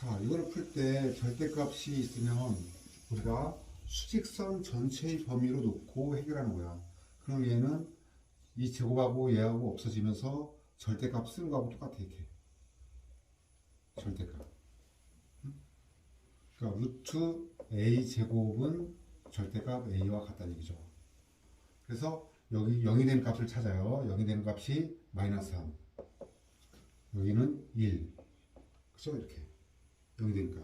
자, 이거를 풀때 절대값이 있으면 우리가 수직선 전체의 범위로 놓고 해결하는 거야. 그럼 얘는 이 제곱하고 얘하고 없어지면서 절대값 쓰는 거하고 똑같아 이렇게. 절대값. 응? 그러니까 루트 a 제곱은 절대값 a와 같다는 얘기죠. 그래서 여기 0이 되는 값을 찾아요. 0이 되는 값이 마이너스 3. 여기는 1. 그죠? 이렇게. 0이 되니까.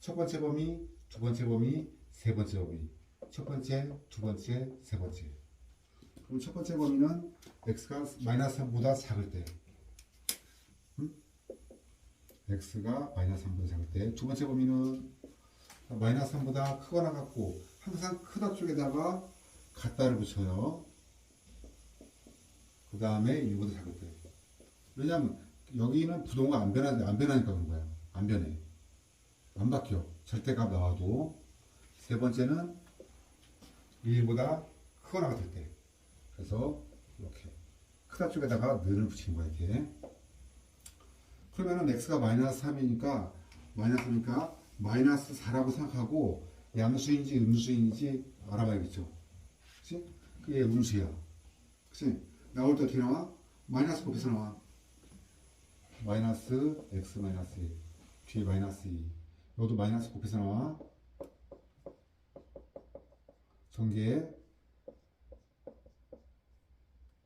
첫 번째 범위, 두 번째 범위, 세 번째 범위. 첫 번째, 두 번째, 세 번째. 그럼 첫 번째 범위는 x가 마이너스 3보다 작을 때. 음? x가 마이너스 3보다 작을 때. 두 번째 범위는 마이너스 3보다 크거나 같고 항상 크다 쪽에다가 같다를 붙여요. 그 다음에 1보다 작을 때. 왜냐면 여기는 변하, 안 변하니까 그런 거야. 안 변해. 안 바뀌어. 절대값 나와도. 세 번째는 1보다 크거나 같을 때. 그래서 이렇게 크다 쪽에다가 늘을 붙인 거야 이렇게. 그러면은 x가 마이너스 3이니까 마이너스 3이니까 마이너스 4라고 생각하고 양수인지 음수인지 알아봐야겠죠. 그치? 그게 음수야. 그치? 나올 때 어떻게 나와? 마이너스 곱해서 나와. 마이너스 x 마이너스 1 뒤에 마이너스 2 여기도 마이너스 곱해서 나와. 전개에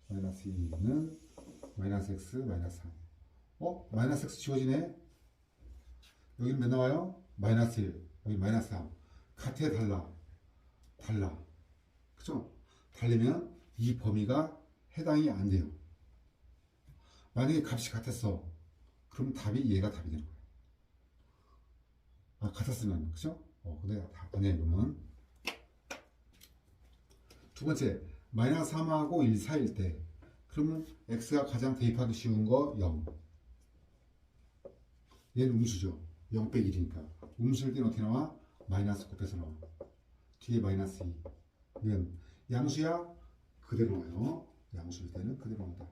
마이너스 2는 마이너스 x 마이너스 3 어? 마이너스 x 지워지네? 여기는 몇 나와요? 마이너스 1 여기 마이너스 3 같아 달라? 달라. 그죠? 달리면 이 범위가 해당이 안 돼요. 만약에 값이 같았어. 그럼 답이 얘가 답이 되는 거예요. 아, 같았으면, 그죠? 어, 근데 다 아니야, 이거는. 두 번째, 마이너스 3하고 1 사이일 때, 그러면 x가 가장 대입하기 쉬운 거 0. 얘는 음수죠. 0 빼기 1이니까. 음수일 때는 어떻게 나와? 마이너스 곱해서 나와. 뒤에 마이너스 2. 는 양수야? 그대로 나와요. 양수일 때는 그대로 나온다.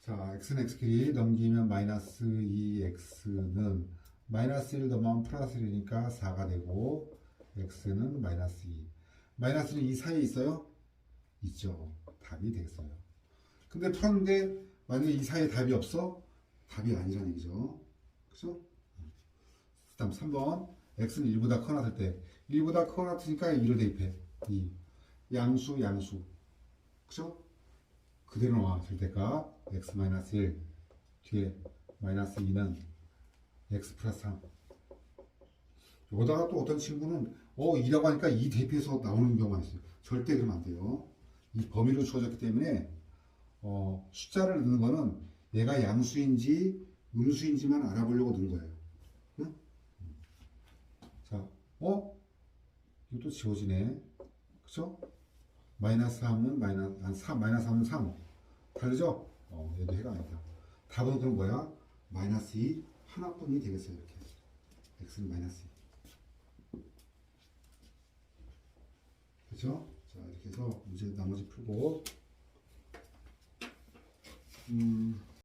자, x는 x끼리 넘기면 마이너스 2x는 마이너스 1 넘으면 플러스 1이니까 4가 되고 x는 마이너스 2. 마이너스는 이 사이에 있어요? 있죠. 답이 되겠어요. 근데 풀었는데 만약에 이 사이에 답이 없어? 답이 아니라는 얘기죠. 그죠? 그 다음 3번 x는 1보다 커 났을 때 1보다 커 났으니까 2를 대입해. 2. 양수 양수. 그죠? 그대로 나와 절대값 x 마이너스 1 뒤에 마이너스 2는 x 플러스 3 여기다가 또 어떤 친구는 어 2라고 하니까 2 대입해서 나오는 경우가 있어요 절대 그러면 안 돼요 이 범위로 주어졌기 때문에 어, 숫자를 넣는 거는 얘가 양수인지 음수인지만 알아보려고 넣은 거예요 응? 자, 어? 이것도 지워지네 그쵸? 마이너스 3은 마이너스, 한 3, 마이너스 3은 3. 다르죠? 어, 얘도 해가 아니다. 답은 그럼 뭐야? 마이너스 2 하나뿐이 되겠어요, 이렇게. x는 마이너스 2. 그죠? 자, 이렇게 해서 문제 나머지 풀고, 음,